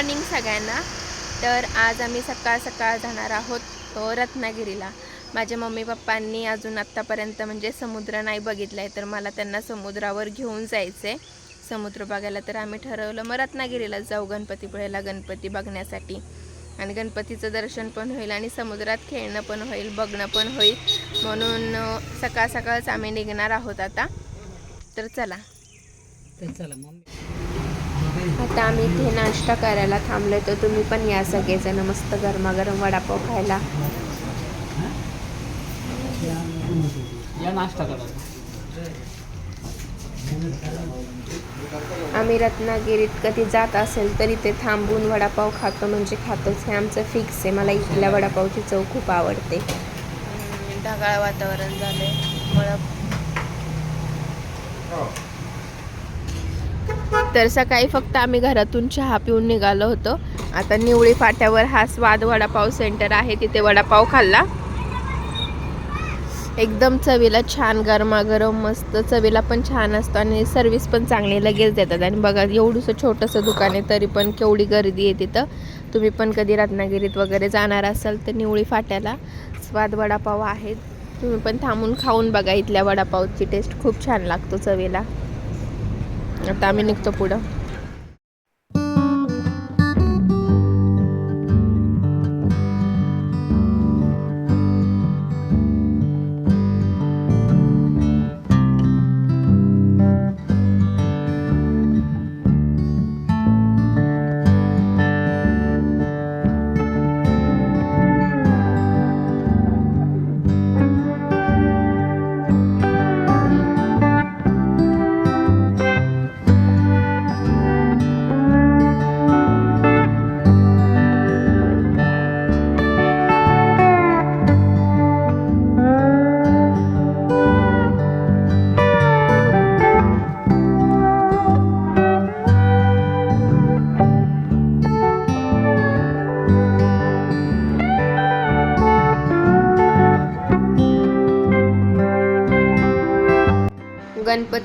Morning सगळ्यांना. तर आज आम्ही सकाळ सकाळ जाणार आहोत रत्नागिरीला. माझ्या मम्मी पप्पांनी अजून आत्तापर्यंत म्हणजे समुद्र नाही बघितला आहे तर मला त्यांना समुद्रावर घेऊन जायचं आहे समुद्र बघायला तर आम्ही ठरवलं मग रत्नागिरीला जाऊ गणपतीपुळेला गणपती बघण्यासाठी. आणि गणपतीचं दर्शन पण होईल आणि समुद्रात खेळणं पण होईल बघणं पण होईल. म्हणून सकाळ सकाळच आम्ही निघणार आहोत आता. तर चला. तर चला मम्मी. आता आम्ही इथे नाश्ता करायला थांबलोय तर तुम्ही पण या सगळेजण मस्त गरमागरम वडापाव खायला. या नाश्ता करा. आम्ही रत्नागिरीत कधी जात असेल तरी ते थांबून वडापाव खातो म्हणजे खातोच. हे आमचं फिक्स आहे. मला इथल्या वडापावची चव खूप आवडते. ढगाळ वातावरण झालंय मळप तर सकाळी फक्त आम्ही घरातून चहा पिऊन निघालो होतो. आता निवळी फाट्यावर हा स्वाद वडापाव सेंटर आहे तिथे वडापाव खाल्ला. एकदम चवीला छान गरमागरम मस्त चवीला पण छान असतो आणि सर्विस पण चांगली लगेच देतात. आणि बघा एवढंसं छोटंसं दुकान आहे तरी पण केवढी गर्दी आहे तिथं. तुम्ही पण कधी रत्नागिरीत वगैरे जाणार असाल तर निवळी फाट्याला स्वाद वडापाव आहेत. तुम्ही पण थांबून खाऊन बघा इथल्या वडापावची टेस्ट खूप छान लागतो चवीला. आता आम्ही निघतो पुढं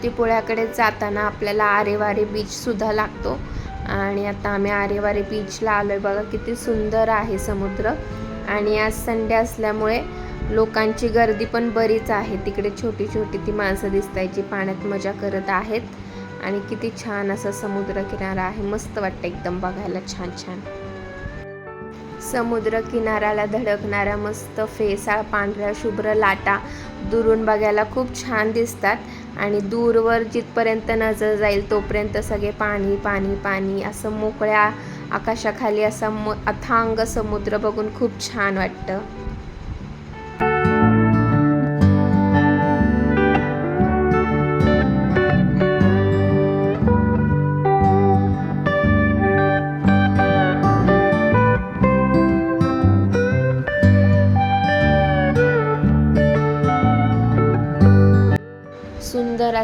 गणपतीपुळ्याकडे जाताना आपल्याला आरेवारे बीच सुद्धा लागतो. आणि आता आम्ही आरेवारे बीचला आलोय. बघा किती सुंदर आहे समुद्र. आणि आज संडे असल्यामुळे लोकांची गर्दी पण बरीच आहे. तिकडे छोटी छोटी ती माणसं दिसताय जी पाण्यात मजा करत आहेत. आणि किती छान असा समुद्र किनारा आहे. मस्त वाटतं एकदम बघायला. छान छान. समुद्र किनाऱ्याला धडकणाऱ्या मस्त फेसाळ पांढऱ्या शुभ्र लाटा दुरून बघायला खूप छान दिसतात. आणि दूरवर जिथपर्यंत नजर जाईल तोपर्यंत सगळे पाणी पाणी पाणी असं मोकळ्या आकाशाखाली असा म अथांग समुद्र बघून खूप छान वाटतं.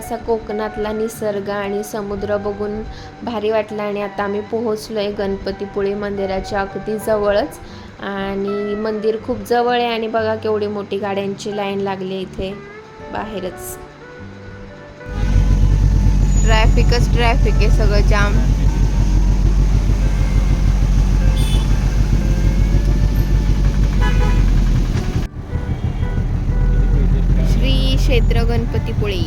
असा कोकणातला निसर्ग आणि समुद्र बघून भारी वाटलं आणि आता आम्ही पोहोचलो आहे गणपतीपुळे मंदिराच्या अगदी जवळच. आणि मंदिर खूप जवळ आहे आणि बघा केवढी मोठी गाड्यांची लाईन लागली आहे इथे बाहेरच. ट्रॅफिकच ट्रॅफिक आहे सगळं जाम. श्री क्षेत्र गणपतीपुळे.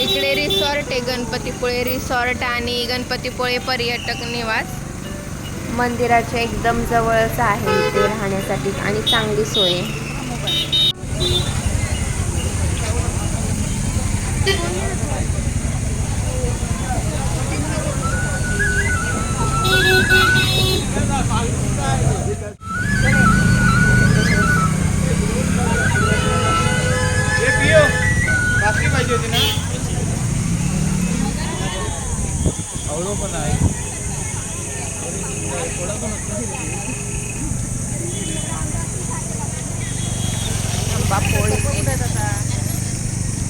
इकडे रिसॉर्ट आहे गणपतीपुळे रिसॉर्ट आणि गणपतीपुळे पर्यटक निवास. मंदिराच्या एकदम जवळच आहे इथे राहण्यासाठी आणि चांगली सोय.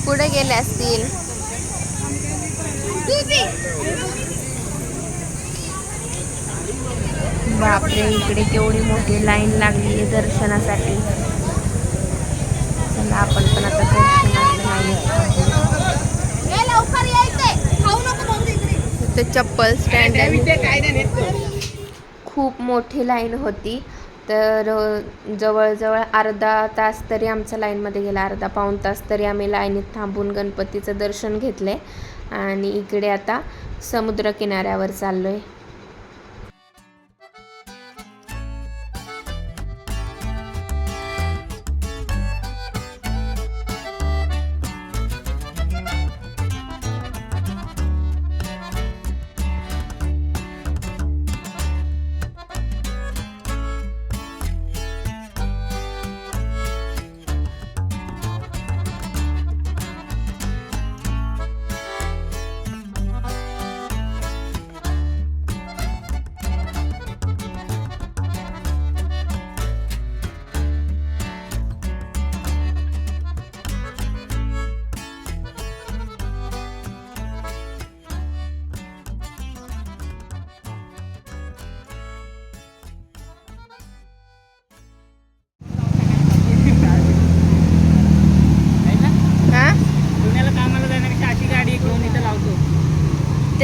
पुढे गेले असतील. बापरे इकडे केवढी मोठी लाईन लागली आहे दर्शनासाठी. चला आपण पण आता दर्शनाच्या लाईनीत इथे चप्पल स्टँड आहे. खूप मोठी लाईन होती. तर जवळजवळ अर्धा तास तरी आमचा लाईनमध्ये गेला. अर्धा पाऊण तास तरी आम्ही लाईनीत थांबून गणपतीचं दर्शन घेतलं. आहे आणि इकडे आता समुद्र किनाऱ्यावर चाललो आहे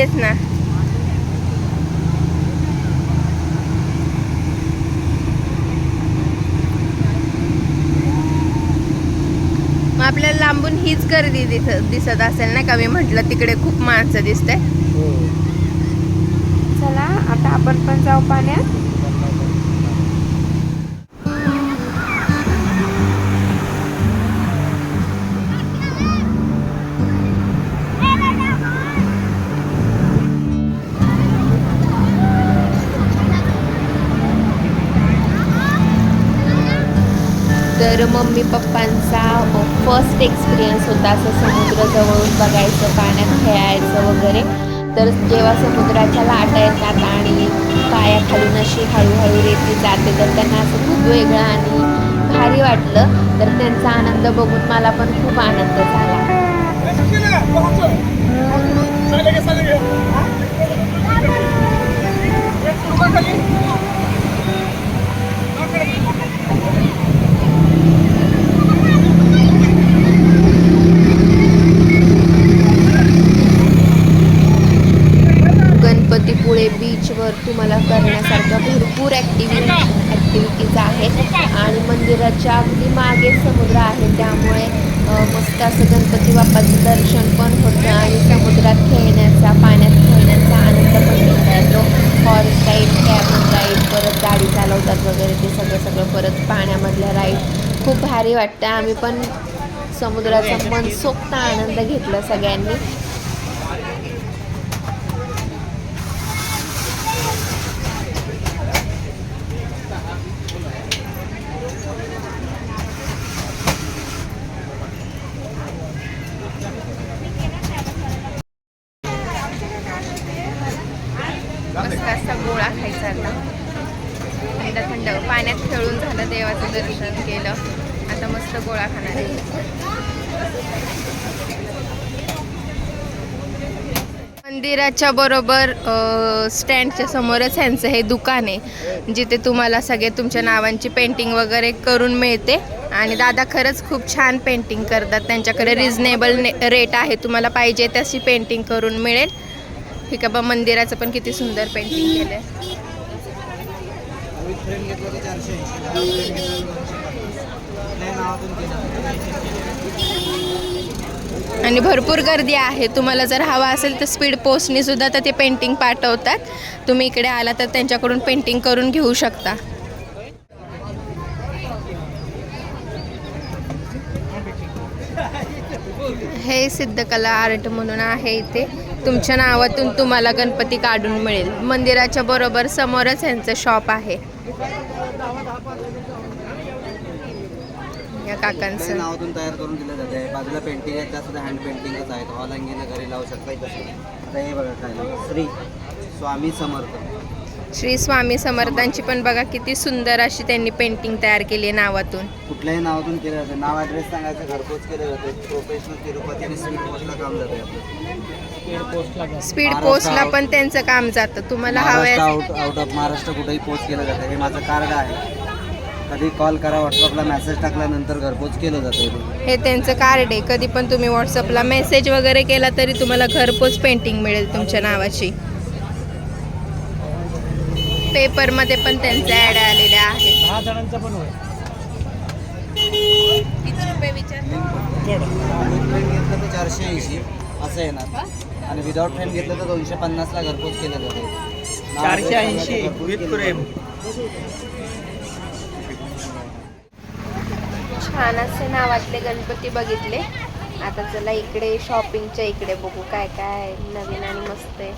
तेच ना. मग आपल्याला लांबून हीच गर्दी दिसत दिसत असेल नाही का? मी म्हटलं तिकडे खूप माणसं दिसते चला आता आपण पण जाऊ पाण्यात. तर मम्मी पप्पांचा फर्स्ट एक्सपिरियन्स होता असं समुद्र जवळून बघायचं पाण्यात खेळायचं वगैरे. तर जेव्हा समुद्राच्या लाटा येतात आणि पायाखालून अशी हळूहळू रेती जाते तर त्यांना असं खूप वेगळं आणि भारी वाटलं. तर त्यांचा आनंद बघून मला पण खूप आनंद झाला गणपतीपुळे बीचवर तुम्हाला करण्यासारख्या भरपूर ॲक्टिव्हिटी ॲक्टिव्हिटीज आहेत आणि मंदिराच्या अगदी मागे समुद्र आहे त्यामुळे अ, मस्त असं गणपती बाप्पाचं दर्शन पण होतं आणि समुद्रात खेळण्याचा पाण्यात खेळण्याचा आनंद पण घेता येतो हॉर्स राईड कॅबन राईड परत असतात वगैरे ते सगळं सगळं परत पाण्यामधल्या राईड खूप भारी वाटतं. आम्ही पण समुद्राचा मनसोक्त आनंद घेतला सगळ्यांनी मस्त असा गोळा खायचा आता थंड थंड पाण्यात खेळून झालं देवाचं दर्शन केलं आता मस्त गोळा खाणार आहे. मंदिराच्या बरोबर स्टँडच्या समोरच ह्यांचं हे दुकान आहे. जिथे तुम्हाला सगळे तुमच्या नावांची पेंटिंग वगैरे करून मिळते. आणि दादा खरंच खूप छान पेंटिंग करतात. त्यांच्याकडे रिजनेबल रेट आहे. तुम्हाला पाहिजे तशी पेंटिंग करून मिळेल. ठीक आहे बा मंदिराचं पण किती सुंदर पेंटिंग केलं आहे फ्रेम घेतलं तर चारशे ऐंशी फ्रेम घेतलं नाही नावातून केलं आणि भरपूर गर्दी आहे. तुम्हाला जर हवा असेल तर स्पीड पोस्टनी सुद्धा तर ते पेंटिंग पाठवतात. तुम्ही इकडे आला तर त्यांच्याकडून पेंटिंग करून घेऊ शकता. हे सिद्धकला आर्ट म्हणून आहे इथे. तुमच्या नावातून तुम्हाला गणपती काढून मिळेल. मंदिराच्या बरोबर समोरच यांचं शॉप आहे. या काकांचं. नावातून तयार करून दिलं जाते. बाजूला पेंटिंग आहे त्या सुद्धा हँड पेंटिंगच आहेत. हॉल अंगीला घरी लावू शकता तसं. आता हे बघा काय. श्री स्वामी समर्थ. श्री स्वामी समर्थांची पण बघा किती सुंदर अशी त्यांनी पेंटिंग तयार केली आहे नावातून. कुठल्याही नावातून केलं जातं. नाव ॲड्रेस सांगायचं घरपोच केलं जाते. प्रोफेशनल तिरुपती आणि स्पीड पोस्टला काम जाते आपलं. स्पीड पोस्टला. स्पीड पोस्टला पण त्यांचं काम जातं. तुम्हाला हवं आउट ऑफ महाराष्ट्र कुठेही पोच केलं जातं. हे माझं कार्ड आहे. कधी कॉल करा व्हॉट्सअपला मेसेज टाकल्यानंतर घरपोच केलं जातं इथे. हे त्यांचं कार्ड आहे. कधी पण तुम्ही व्हॉट्सअपला मेसेज वगैरे केला तरी तुम्हाला घरपोच पेंटिंग मिळेल तुमच्या नावाची. पेपरमध्ये पण त्यांचे ॲड आलेले आहेत. दहा जणांचा पण होय किती रुपये विचार थोडं विथ फ्रेम घेतलं तर चारशे ऐंशी असं येणार. आणि विदाऊट फ्रेम घेतलं तर दोनशे पन्नासला घरपोच केलं जातं. चारशे ऐंशी विथ फ्रेम छान असे नावातले गणपती बघितले. आता चला इकडे शॉपिंगच्या इकडे बघू काय काय नवीन आणि मस्त आहे.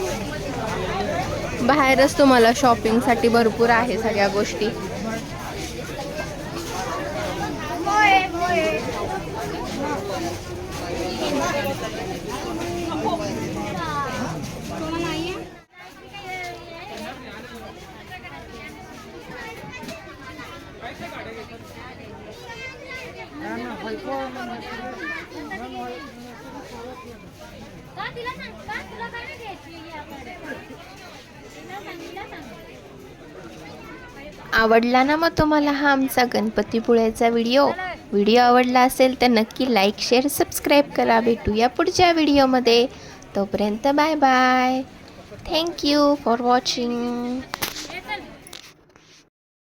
आहे बाहेरच तुम्हाला शॉपिंगसाठी भरपूर आहे सगळ्या गोष्टी. तुला सांग का तुला काय नाही घ्यायची यामध्ये तिला सांग तिला सांग आवडला ना मग तुम्हाला हा आमचा गणपतीपुळ्याचा व्हिडिओ? व्हिडिओ आवडला असेल तर नक्की लाईक शेअर सबस्क्राईब करा. भेटूया पुढच्या व्हिडिओमध्ये. तोपर्यंत bye bye thank you for watching